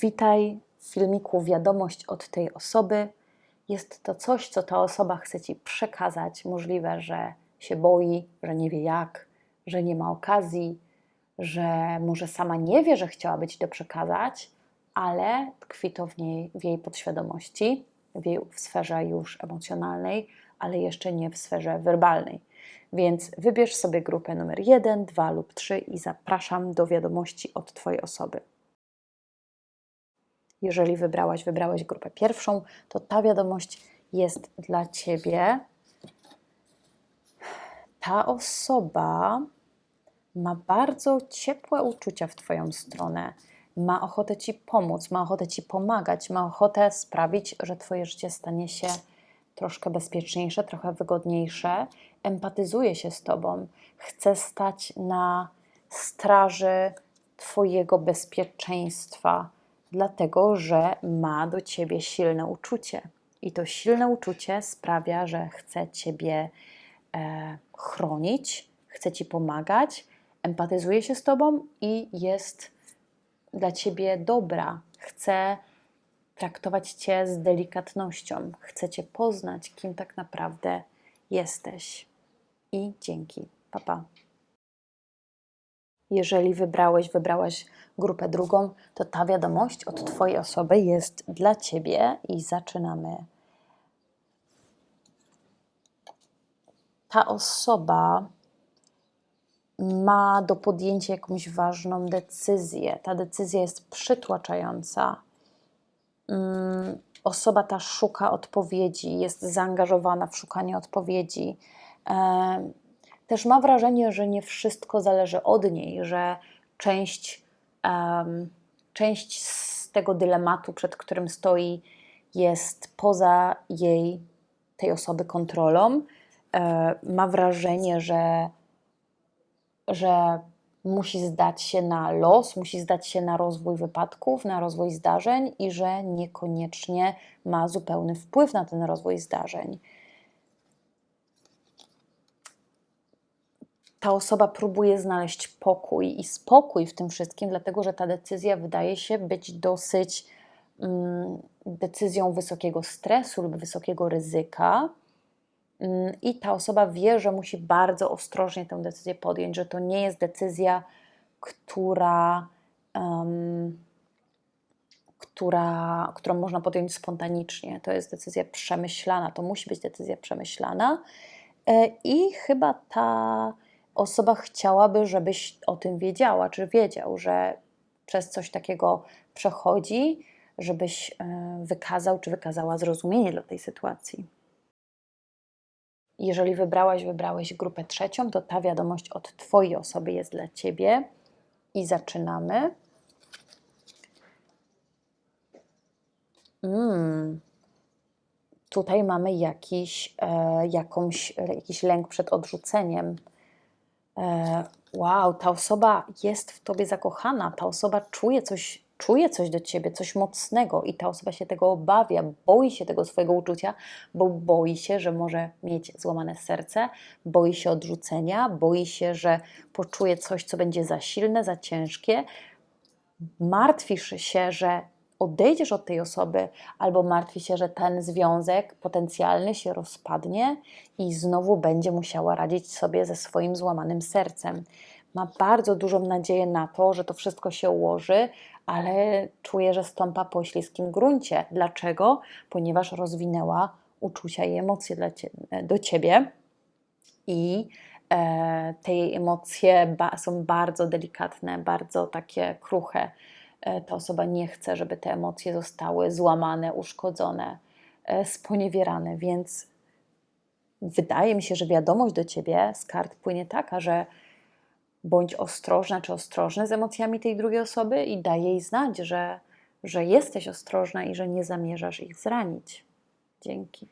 Witaj w filmiku Wiadomość od tej osoby. Jest to coś, co ta osoba chce Ci przekazać. Możliwe, że się boi, że nie wie jak, że nie ma okazji, że może sama nie wie, że chciałaby Ci to przekazać, ale tkwi to w, niej, w jej podświadomości, w jej w sferze już emocjonalnej, ale jeszcze nie w sferze werbalnej. Więc wybierz sobie grupę numer 1, 2 lub 3 i zapraszam do wiadomości od Twojej osoby. Jeżeli wybrałaś, wybrałeś grupę pierwszą, to ta wiadomość jest dla Ciebie. Ta osoba ma bardzo ciepłe uczucia w Twoją stronę. Ma ochotę Ci pomóc, ma ochotę Ci pomagać, ma ochotę sprawić, że Twoje życie stanie się troszkę bezpieczniejsze, trochę wygodniejsze. Empatyzuje się z Tobą, chce stać na straży Twojego bezpieczeństwa, dlatego że ma do Ciebie silne uczucie. I to silne uczucie sprawia, że chce Ciebie e, chronić, chce Ci pomagać, empatyzuje się z Tobą i jest dla Ciebie dobra. Chce traktować Cię z delikatnością, chce Cię poznać, kim tak naprawdę jesteś. I dzięki. Papa. Pa. Jeżeli wybrałeś, wybrałaś grupę drugą, to ta wiadomość od Twojej osoby jest dla Ciebie i zaczynamy. Ta osoba ma do podjęcia jakąś ważną decyzję. Ta decyzja jest przytłaczająca. Mm, osoba ta szuka odpowiedzi, jest zaangażowana w szukanie odpowiedzi. Też ma wrażenie, że nie wszystko zależy od niej, że część, um, część z tego dylematu, przed którym stoi, jest poza jej, tej osoby kontrolą. E, ma wrażenie, że, że musi zdać się na los, musi zdać się na rozwój wypadków, na rozwój zdarzeń i że niekoniecznie ma zupełny wpływ na ten rozwój zdarzeń. Ta osoba próbuje znaleźć pokój i spokój w tym wszystkim, dlatego że ta decyzja wydaje się być dosyć mm, decyzją wysokiego stresu lub wysokiego ryzyka. Mm, I ta osoba wie, że musi bardzo ostrożnie tę decyzję podjąć, że to nie jest decyzja, która, um, która, którą można podjąć spontanicznie. To jest decyzja przemyślana, to musi być decyzja przemyślana. E, I chyba ta osoba chciałaby, żebyś o tym wiedziała, czy wiedział, że przez coś takiego przechodzi, żebyś e, wykazał, czy wykazała zrozumienie dla tej sytuacji. Jeżeli wybrałaś, wybrałeś grupę trzecią, to ta wiadomość od Twojej osoby jest dla Ciebie. I zaczynamy. Mm. Tutaj mamy jakiś, e, jakąś, jakiś lęk przed odrzuceniem. E, wow, ta osoba jest w Tobie zakochana, ta osoba czuje coś czuje coś do ciebie, coś mocnego i ta osoba się tego obawia, boi się tego swojego uczucia, bo boi się, że może mieć złamane serce, boi się odrzucenia, boi się, że poczuje coś, co będzie za silne, za ciężkie. Martwisz się, że odejdziesz od tej osoby, albo martwi się, że ten związek potencjalny się rozpadnie i znowu będzie musiała radzić sobie ze swoim złamanym sercem ma bardzo dużą nadzieję na to, że to wszystko się ułoży, ale czuje, że stąpa po śliskim gruncie. Dlaczego? Ponieważ rozwinęła uczucia i emocje do ciebie i e, te jej emocje są bardzo delikatne, bardzo takie kruche. E, ta osoba nie chce, żeby te emocje zostały złamane, uszkodzone, e, sponiewierane, więc wydaje mi się, że wiadomość do ciebie z kart płynie taka, że bądź ostrożna czy ostrożny z emocjami tej drugiej osoby i daj jej znać, że, że jesteś ostrożna i że nie zamierzasz ich zranić. Dzięki.